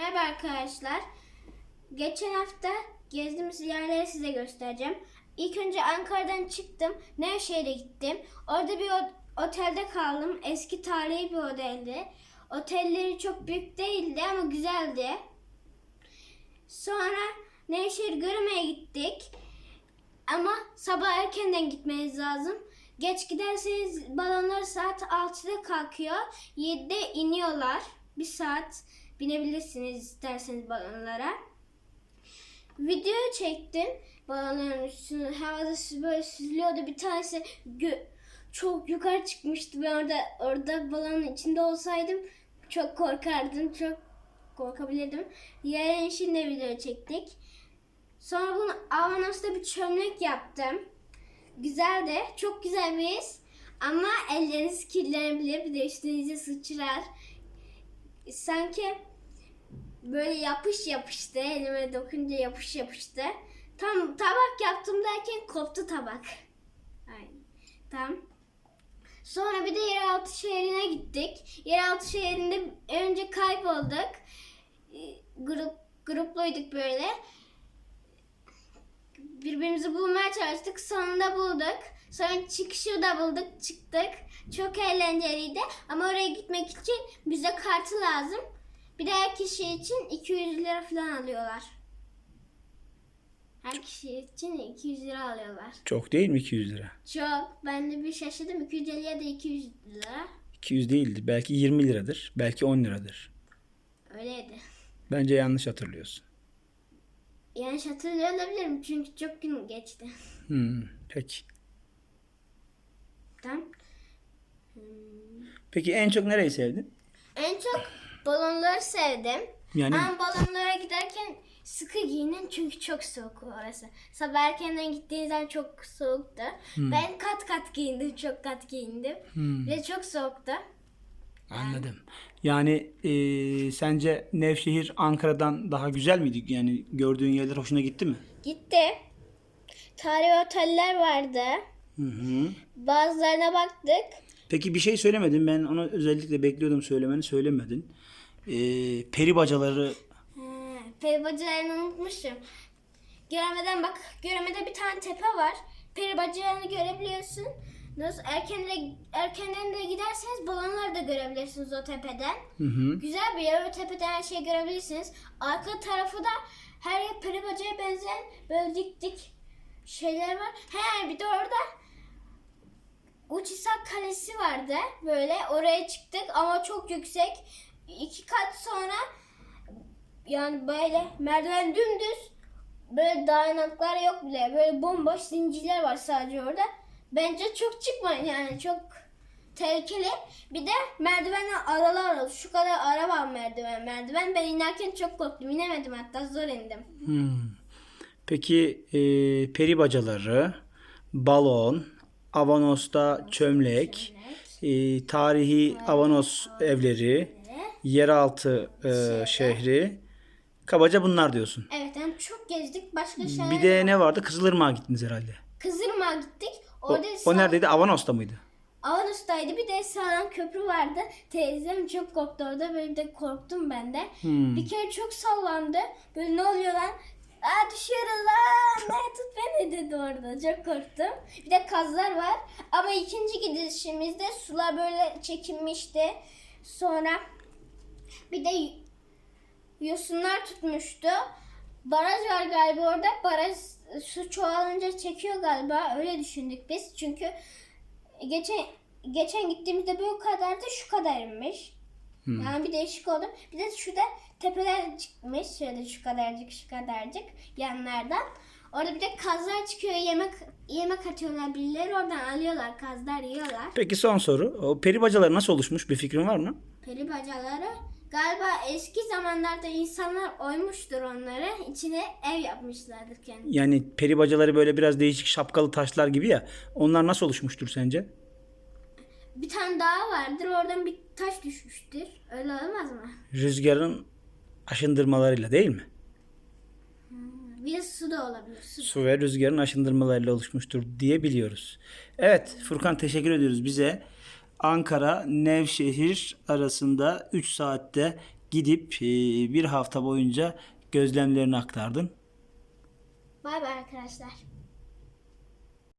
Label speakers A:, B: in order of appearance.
A: Merhaba arkadaşlar. Geçen hafta gezdiğimiz yerleri size göstereceğim. İlk önce Ankara'dan çıktım. Nevşehir'e gittim. Orada bir otelde kaldım. Eski tarihi bir oteldi. Otelleri çok büyük değildi ama güzeldi. Sonra Nevşehir görmeye gittik. Ama sabah erkenden gitmeniz lazım. Geç giderseniz balonlar saat 6'da kalkıyor. 7'de iniyorlar. Bir saat binebilirsiniz isterseniz balonlara. Video çektim. Balonların üstüne havada böyle süzülüyordu. Bir tanesi çok yukarı çıkmıştı. Ben orada orada balonun içinde olsaydım çok korkardım. Çok korkabilirdim. Diğer işinde video çektik. Sonra bunu Avanos'ta bir çömlek yaptım. Güzeldi. Çok güzel bir his. Ama elleriniz kirlenebilir. Bir de üstünüze sıçrar. Sanki böyle yapış yapıştı. Elime dokunca yapış yapıştı. Tam tabak yaptım derken koptu tabak. Aynen. Tam. Sonra bir de yeraltı şehrine gittik. Yeraltı şehrinde önce kaybolduk. Ee, Grup grupluyduk böyle birbirimizi bulmaya çalıştık. Sonunda bulduk. Sonra çıkışı da bulduk. Çıktık. Çok eğlenceliydi. Ama oraya gitmek için bize kartı lazım. Bir de her kişi için 200 lira falan alıyorlar. Her kişi için 200 lira alıyorlar.
B: Çok değil mi 200 lira?
A: Çok. Ben de bir şaşırdım. 250 ya da 200 lira.
B: 200 değildir. Belki 20 liradır. Belki 10 liradır.
A: Öyleydi.
B: Bence yanlış hatırlıyorsun.
A: Yanlış hatırlıyor olabilirim. Çünkü çok gün geçti.
B: Hmm, peki.
A: Tamam.
B: Peki en çok nereyi sevdin?
A: Balonları sevdim.
B: Yani
A: Ama balonlara giderken sıkı giyinin çünkü çok soğuk orası. Sabah erkenden gittiğinizden çok soğuktu. Ben kat kat giyindim, çok kat giyindim. Ve çok soğuktu.
B: anladım. Yani eee, sence Nevşehir Ankara'dan daha güzel miydi? Yani gördüğün yerler hoşuna gitti mi?
A: Gitti. Tarihi oteller vardı.
B: Hı hı.
A: Bazılarına baktık.
B: Peki bir şey söylemedin. Ben onu özellikle bekliyordum söylemeni söylemedin. Eee peri bacaları
A: He, peri bacalarını unutmuşum. Göremeden bak, göremede bir tane tepe var. Peri bacalarını görebiliyorsun. Nasıl erken erkenden de giderseniz balonları da görebilirsiniz o tepeden.
B: hı hı.
A: Güzel bir yer. O tepeden her şeyi görebilirsiniz. Arka tarafı da her yer peri bacaya benzeyen böyle dik dik şeyler var. He bir de orada Uçisak Kalesi vardı. Böyle oraya çıktık ama çok yüksek. İki kat sonra yani böyle merdiven dümdüz böyle dayanaklar yok bile. Böyle bomboş zincirler var sadece orada. Bence çok çıkmayın yani çok tehlikeli. Bir de merdivenler aralar oldu. Şu kadar ara var merdiven merdiven. Ben inerken çok korktum. İnemedim hatta zor indim.
B: Hmm. Peki eee, peri bacaları, balon, Avanos'ta çömlek, eee, tarihi Avanos evleri, yeraltı eee, şehri. Kabaca bunlar diyorsun.
A: Evet yani çok gezdik. Başka şeyler
B: Bir de ne vardı? Kızılırmak'a gittiniz herhalde.
A: Kızılırmak'a gittik.
B: O,
A: Orada
B: o neredeydi? Avanos'ta mıydı?
A: Avanus'taydı. Bir de sağlam köprü vardı. Teyzem çok korktu orada. Böyle de korktum ben de.
B: Hmm.
A: Bir kere çok sallandı. Böyle ne oluyor lan? Aa düşüyoruz lan. Tut beni dedi orada. Çok korktum. Bir de kazlar var. Ama ikinci gidişimizde sular böyle çekinmişti. Sonra bir de yosunlar tutmuştu. Baraj var galiba orada. Baraj su çoğalınca çekiyor galiba. Öyle düşündük biz. Çünkü geçen geçen gittiğimizde böyle kadardı şu kadarmış. Yani bir değişik oldu. Bir de şurada tepeler çıkmış. Şöyle şu kadarcık şu kadarcık yanlardan. Orada bir de kazlar çıkıyor. Yemek yemek atıyorlar birileri. Oradan alıyorlar. Kazlar yiyorlar.
B: Peki son soru. O peri bacaları nasıl oluşmuş? Bir fikrin var mı?
A: Peri bacaları galiba eski zamanlarda insanlar oymuştur onları. İçine ev yapmışlardır kendi.
B: Yani peri bacaları böyle biraz değişik şapkalı taşlar gibi ya. Onlar nasıl oluşmuştur sence?
A: Bir tane daha vardır. Oradan bir taş düşmüştür. Öyle olmaz mı?
B: Rüzgarın aşındırmalarıyla değil mi?
A: Bir de su da olabilir. Su.
B: Su ve rüzgarın aşındırmalarıyla oluşmuştur diye biliyoruz. Evet Furkan teşekkür ediyoruz bize. Ankara Nevşehir arasında 3 saatte gidip e, bir hafta boyunca gözlemlerini aktardın.
A: Bay bay arkadaşlar.